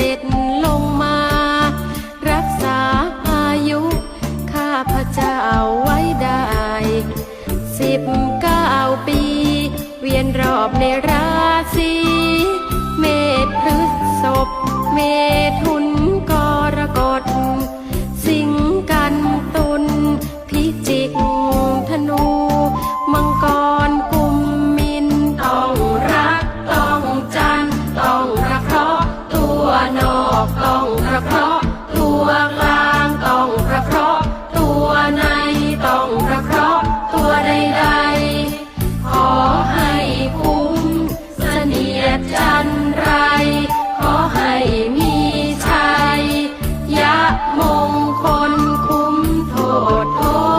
ด็จลงมา รักษาอายุข้าพระเจ้าไว้ได้สิบเก้าปี เวียนรอบในราศี อกต้องระเราะ